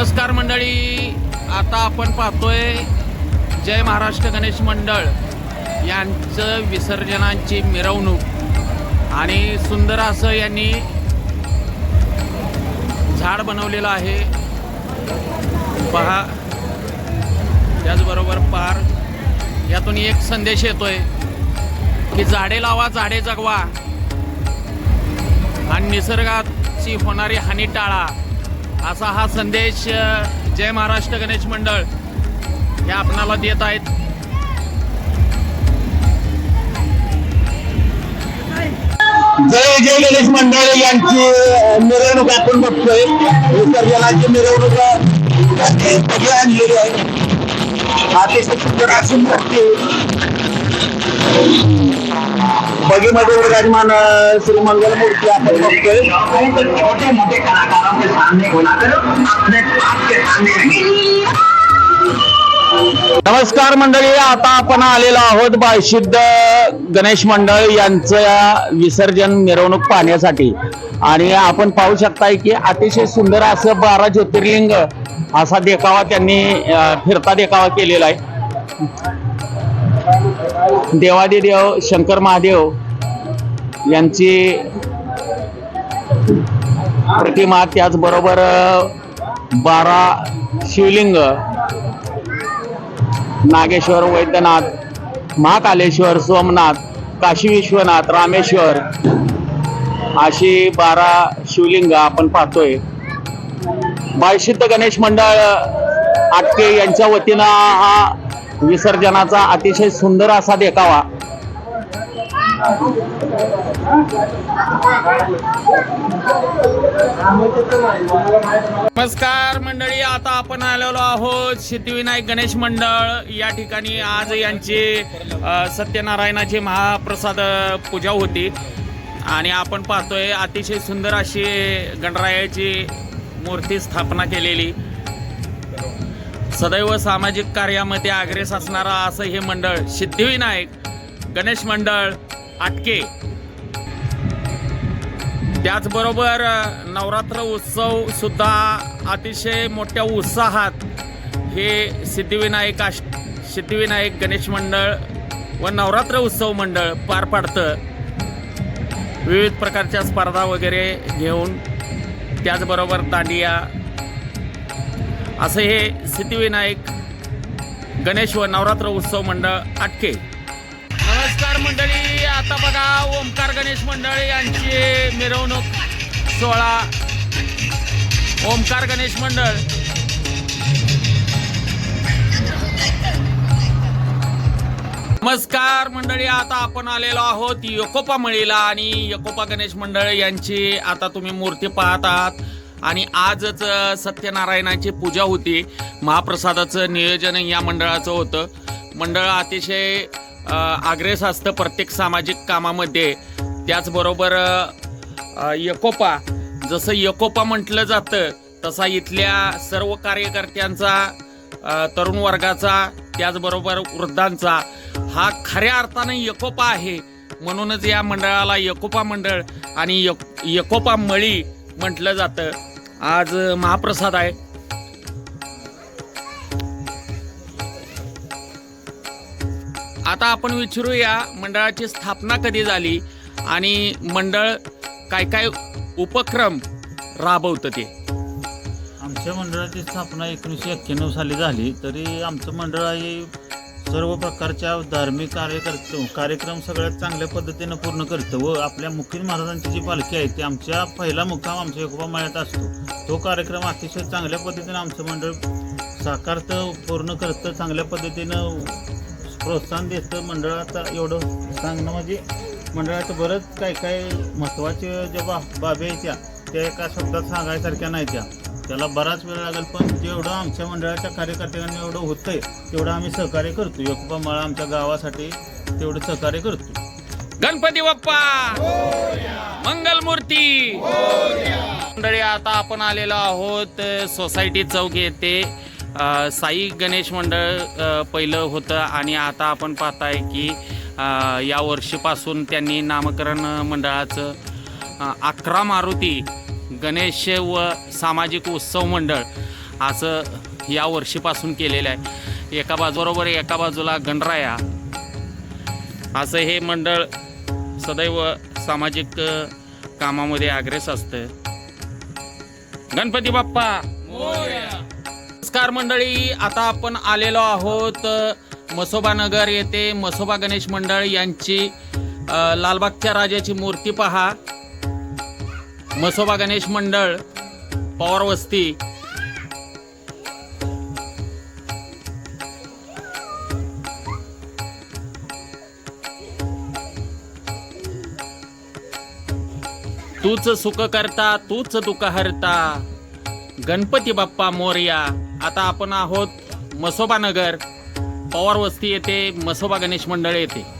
नमस्कार मंडळी. आता आपण पाहतोय जय महाराष्ट्र गणेश मंडळ यांचं विसर्जनाची मिरवणूक. आणि सुंदर असं यांनी झाड बनवलेलं आहे. पहा. त्याचबरोबर पार. यातून एक संदेश येतोय की झाडे लावा झाडे जगवा. आणि निसर्गाची होणारी हानी टाळा. असा हा संदेश जय महाराष्ट्र गणेश मंडळ हे आपणाला देत आहेत. जय जय गणेश मंडळ यांची मिरवणूक आपण बघतोय. विसर्जनाची मिरवणूक सगळी आणलेली आहे अतिशय सुंदर असून बगीमध्ये विराजमान श्री मंगल मूर्ती आपण बघतोय. छोटे मोठे कलाकारों के सामने बुलाकर अपने के सामने नमस्कार मंडळी आता आपण आलेलो आहोत बाळशिद्ध गणेश मंडळ यांचं विसर्जन मिरवणूक पाहण्यासाठी. आणि आपण पाहू शकताय की अतिशय सुंदर असं बारा ज्योतिर्लिंग असा देखावा त्यांनी फिरता देखावा केलेला आहे. देवादिदेव शंकर महादेव यांची प्रतिमा त्याचबरोबर बारा शिवलिंग नागेश्वर वैद्यनाथ महाकालेश्वर सोमनाथ काशी विश्वनाथ रामेश्वर अशी बारा शिवलिंग आपण पाहतोय. बायशिद्ध गणेश मंडळ आटके यांच्या वतीनं हा विसर्जनाचा अतिशय सुंदर असा देखावा. नमस्कार मंडळी आता आपण आलेलो आहोत सिद्धिविनायक गणेश मंडळ. या ठिकाणी आज यांची सत्यनारायणाची महाप्रसाद पूजा होती. आणि आपण पाहतोय अतिशय सुंदर अशी गणरायाची मूर्ती स्थापना केलेली. सदैव सामाजिक कार्यामध्ये अग्रेस असणारा असं हे मंडळ सिद्धिविनायक गणेश मंडळ आटके त्याचबरोबर नवरात्र उत्सव सुद्धा अतिशय मोठ्या उत्साहात हे सिद्धिविनायक आश सिद्धिविनायक गणेश मंडळ व नवरात्र उत्सव मंडळ पार पाडतं. विविध प्रकारच्या स्पर्धा वगैरे घेऊन त्याचबरोबर दांडिया. असं हे सिद्धिविनायक गणेश व नवरात्र उत्सव मंडळ आटके नमस्कार मंडळी. आता बघा ओमकार गणेश मंडळ यांची मिरवणूक सोहळा. ओमकार गणेश मंडळ. नमस्कार मंडळी आता आपण आलेलो आहोत यकोपा मळीला आणि यकोपा गणेश मंडळ यांची आता तुम्ही मूर्ती पाहत आहात. आणि आजच सत्यनारायणाची पूजा होती. महाप्रसादाचं नियोजन या मंडळाचं होतं. मंडळ अतिशय आग्रेस असतं प्रत्येक सामाजिक कामामध्ये. त्याचबरोबर यकोपा. जसं यकोपा म्हटलं जातं तसा इथल्या सर्व कार्यकर्त्यांचा तरुण वर्गाचा त्याचबरोबर वृद्धांचा. हा खऱ्या अर्थानं यकोपा आहे. म्हणूनच या मंडळाला यकोपा मंडळ आणि यक यकोपा मळी म्हटलं जातं. आज महाप्रसाद आहे. आता आपण विचारूया मंडळाची स्थापना कधी झाली आणि मंडळ काय काय उपक्रम राबवतं ते? आमच्या मंडळाची स्थापना एकोणीसशे एक्क्याण्णव साली झाली तरी आमचं मंडळ हे सर्व प्रकारच्या धार्मिक कार्यकर्ते कार्यक्रम सगळ्यात चांगल्या पद्धतीनं पूर्ण करतं व आपल्या मुखील महाराजांची जी पालखी आहे ती आमच्या पहिला मुक्काम आमच्या एकोबा माळ्यात असतो. तो कार्यक्रम अतिशय चांगल्या पद्धतीनं आमचं मंडळ साकारतं पूर्ण करतं चांगल्या पद्धतीनं प्रोत्साहन देतं मंडळाचा एवढं सांगणं म्हणजे मंडळाचं बरंच काय काय महत्त्वाचे ज्या बा बाबी आहेत त्या त्या एका शब्दात सांगायसारख्या नाही त्या. त्याला बराच वेळ लागेल पण जेवढं आमच्या मंडळाच्या कार्यकर्त्यांनी एवढं होतंय तेवढं आम्ही सहकार्य करतो. योगपा माळा आमच्या गावासाठी तेवढं सहकार्य करतो. गणपती बाप्पा! मंगलमूर्ती! मंडळी आता आपण आलेलो आहोत सोसायटी चौक येथे. साई गणेश मंडळ पहिलं होतं आणि आता आपण पाहताय की या वर्षीपासून त्यांनी नामकरण मंडळाचं अकरा मारुती गणेश व सामाजिक उत्सव मंडळ असं या वर्षीपासून केलेलं आहे. एका बाजूबरोबर एका बाजूला गणराया असं हे मंडळ सदैव सामाजिक कामामध्ये अग्रेस असतं. गणपती बाप्पा! नमस्कार मंडळी आता आपण आलेलो आहोत मसोबा नगर येथे. मसोबा गणेश मंडळ यांची लालबागच्या राजाची मूर्ती पहा. मसोबा गणेश मंडळ पवार वस्ती. तूच सुख करता तूच दुःख हरता. गणपती बाप्पा मोरया. आता आपण आहोत मसोबा नगर. पवार वस्ती येथे मसोबा गणेश मंडळ येथे.